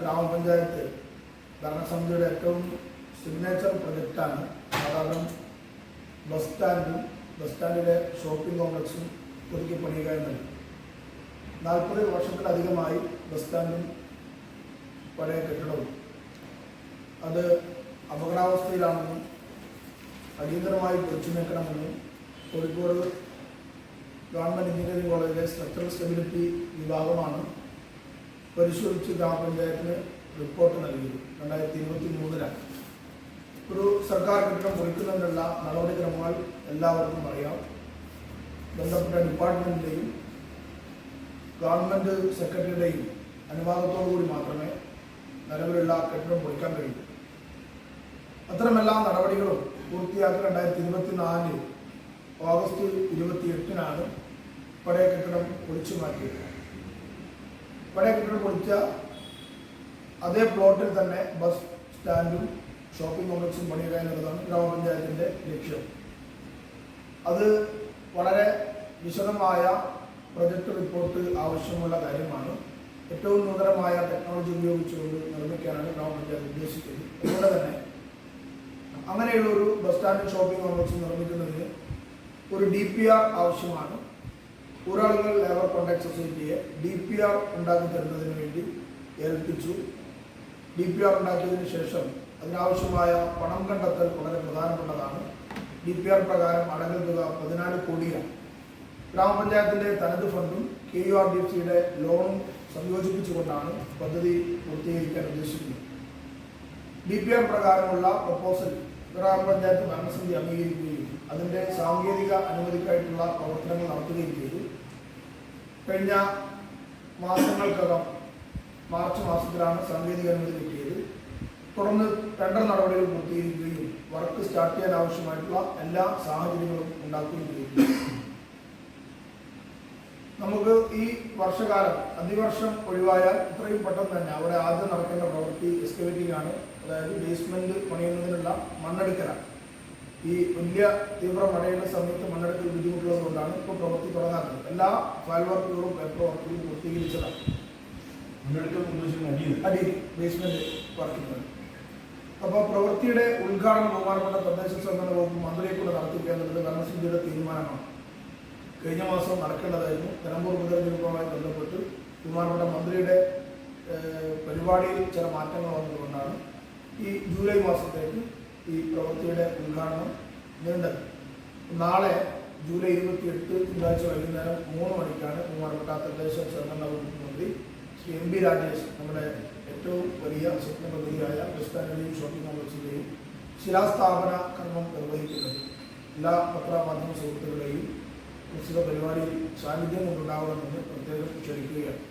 ഗ്രാമപഞ്ചായത്ത് ഭരണസമിതിയുടെ ഏറ്റവും സിഗ്നേച്ചർ പ്രൊജക്റ്റാണ് സാധാരണ ബസ് സ്റ്റാൻഡും ബസ് സ്റ്റാൻഡിലെ ഷോപ്പിംഗ് കോംപ്ലക്സും പുതുക്കി പണിയുക എന്നത്. നാൽപ്പത് വർഷത്തിലധികമായി ബസ് സ്റ്റാൻഡും പഴയ കെട്ടിടവും. അത് അപകടാവസ്ഥയിലാണെന്നും അടിയന്തരമായി പൊളിച്ചു നീക്കണമെന്നും കോഴിക്കോട് ഗവൺമെന്റ് എഞ്ചിനീയറിംഗ് കോളേജിലെ സ്ട്രക്ചറൽ സ്റ്റെബിലിറ്റി വിഭാഗമാണ് പരിശോധിച്ച് ഗ്രാമപഞ്ചായത്തിന് റിപ്പോർട്ട് നൽകി രണ്ടായിരത്തി ഇരുപത്തി മൂന്നിലാണ്. ഒരു സർക്കാർ കെട്ടിടം പൊളിക്കുന്നതിനുള്ള നടപടിക്രമങ്ങൾ എല്ലാവർക്കും അറിയാം. ബന്ധപ്പെട്ട ഡിപ്പാർട്ട്മെന്റിന്റെയും ഗവൺമെന്റ് സെക്രട്ടറിയുടെയും അനുവാദത്തോടു കൂടി മാത്രമേ നിലവിലുള്ള കെട്ടിടം പൊളിക്കാൻ കഴിയൂ. അത്തരമെല്ലാ നടപടികളും പൂർത്തിയാക്കി രണ്ടായിരത്തി ഇരുപത്തിനാല് ഓഗസ്റ്റ് ഇരുപത്തി എട്ടിനാണ് പഴയ കെട്ടിടം പൊളിച്ചു മാറ്റിയത്. പഴയ കെട്ടിടം പൊളിച്ച അതേ പ്ലോട്ടിൽ തന്നെ ബസ് സ്റ്റാൻഡും ഷോപ്പിംഗ് കോംപ്ലക്സും പണിയുക എന്നുള്ളതാണ് ഗ്രാമപഞ്ചായത്തിന്റെ ലക്ഷ്യം. അത് വളരെ വിശദമായ പ്രൊജക്ട് റിപ്പോർട്ട് ആവശ്യമുള്ള കാര്യമാണ്. ഏറ്റവും നൂതനമായ ടെക്നോളജി ഉപയോഗിച്ചുകൊണ്ട് നിർമ്മിക്കാനാണ് ഗ്രാമപഞ്ചായത്ത് ഉദ്ദേശിക്കുന്നത്. അതുപോലെ തന്നെ അങ്ങനെയുള്ള ഒരു ബസ് സ്റ്റാൻഡും ഷോപ്പിംഗ് കോംപ്ലക്സും നിർമ്മിക്കുന്നതിന് ഒരു ഡി പി ആർ ആവശ്യമാണ്. ഊരാളുകൾ ലേബർ കോൺട്രാക്ട് സൊസൈറ്റിയെ ഡി പി ആർ ഉണ്ടാക്കി തരുന്നതിന് വേണ്ടി ഏൽപ്പിച്ചു. ഡി പി ആർ ഉണ്ടാക്കിയതിന് ശേഷം അതിനാവശ്യമായ പണം കണ്ടെത്തൽ വളരെ പ്രധാനപ്പെട്ടതാണ്. ഡി പി ആർ പ്രകാരം അടങ്ങൽ തുക പതിനാല് കോടിയാണ്. ഗ്രാമപഞ്ചായത്തിന്റെ തനത് ഫണ്ടും K U R D F സിയുടെ ലോണും സംയോജിപ്പിച്ചുകൊണ്ടാണ് പദ്ധതി പൂർത്തീകരിക്കാൻ ഉദ്ദേശിക്കുന്നത്. ഡി പി ആർ പ്രകാരമുള്ള പ്രപ്പോസൽ ഗ്രാമപഞ്ചായത്ത് ഭരണസമിതി അംഗീകരിക്കുകയും അതിന്റെ സാങ്കേതിക അനുമതിക്കായിട്ടുള്ള പ്രവർത്തനങ്ങൾ നടത്തുകയും കഴിഞ്ഞ മാസങ്ങൾക്കകം മാർച്ച് മാസത്തിലാണ് സാങ്കേതിക അനുമതി കിട്ടിയത്. തുടർന്ന് ടെൻഡർ നടപടികൾ പൂർത്തീകരിക്കുകയും വർക്ക് സ്റ്റാർട്ട് ചെയ്യാൻ ആവശ്യമായിട്ടുള്ള എല്ലാ സാഹചര്യങ്ങളും ഉണ്ടാക്കുകയും ചെയ്തു. നമുക്ക് ഈ വർഷകാലം അതിവർഷം ഒഴിവായാൽ ഇത്രയും പെട്ടെന്ന് തന്നെ അവിടെ ആദ്യം നടക്കേണ്ട പ്രവൃത്തി എക്സ്കവേറ്റിംഗ് ആണ് അതായത് ബേസ്മെന്റ് പണിയുന്നതിനുള്ള മണ്ണെടുക്കലാണ് ഈ വലിയ തീവ്ര മഴയുടെ സമയത്ത് മണ്ണെടുക്കൽ ബുദ്ധിമുട്ടുള്ളതുകൊണ്ടാണ് ഇപ്പോൾ പ്രവൃത്തി തുടങ്ങാത്തത് എല്ലാ ഫയൽ വർക്കുകളും പേപ്പർ വർക്കുകളും പൂർത്തീകരിച്ചതാണ്. അടിയിൽ ബേസ്മെന്റ് വർക്കിംഗ് അപ്പോൾ പ്രവൃത്തിയുടെ ഉദ്ഘാടനം ബഹുമാനപ്പെട്ട തദ്ദേശ സ്വയംഭരണ വകുപ്പ് മന്ത്രിയെ കൂടെ നടത്തിക്കുക എന്നുള്ളത് ഭരണസമിതിയുടെ തീരുമാനമാണ്. കഴിഞ്ഞ മാസം നടക്കേണ്ടതായിരുന്നു. നിലമ്പൂർ ഉപതെരഞ്ഞെടുപ്പുമായി ബന്ധപ്പെട്ട് ബഹുമാനപ്പെട്ട മന്ത്രിയുടെ പരിപാടിയിൽ ചില മാറ്റങ്ങൾ വന്നതുകൊണ്ടാണ് ഈ ജൂലൈ മാസത്തേക്ക് ഈ പ്രവൃത്തിയുടെ ഉദ്ഘാടനം നീണ്ടത് നാളെ ജൂലൈ ഇരുപത്തി എട്ട് തിങ്കളാഴ്ച വൈകുന്നേരം മൂന്ന് മണിക്കാണ് ബഹുമാനപ്പെട്ട തദ്ദേശ സ്വയംഭരണ വകുപ്പ് മന്ത്രി ശ്രീ എം ബി രാജേഷ് നമ്മുടെ ഏറ്റവും വലിയ സ്വപ്ന പദ്ധതിയായ ക്രിസ്ത്യാനിയും ഷോപ്പിംഗ് കോംപ്ലക്സിന്റെയും ശിലാസ്ഥാപന കർമ്മം നിർവഹിക്കുന്നത് എല്ലാ പത്രമാധ്യമ സുഹൃത്തുക്കളെയും പ്രസ്തുത പരിപാടിയിൽ സാന്നിധ്യം കൊണ്ടുണ്ടാവണമെന്ന് പ്രത്യേകം ക്ഷണിക്കുകയാണ്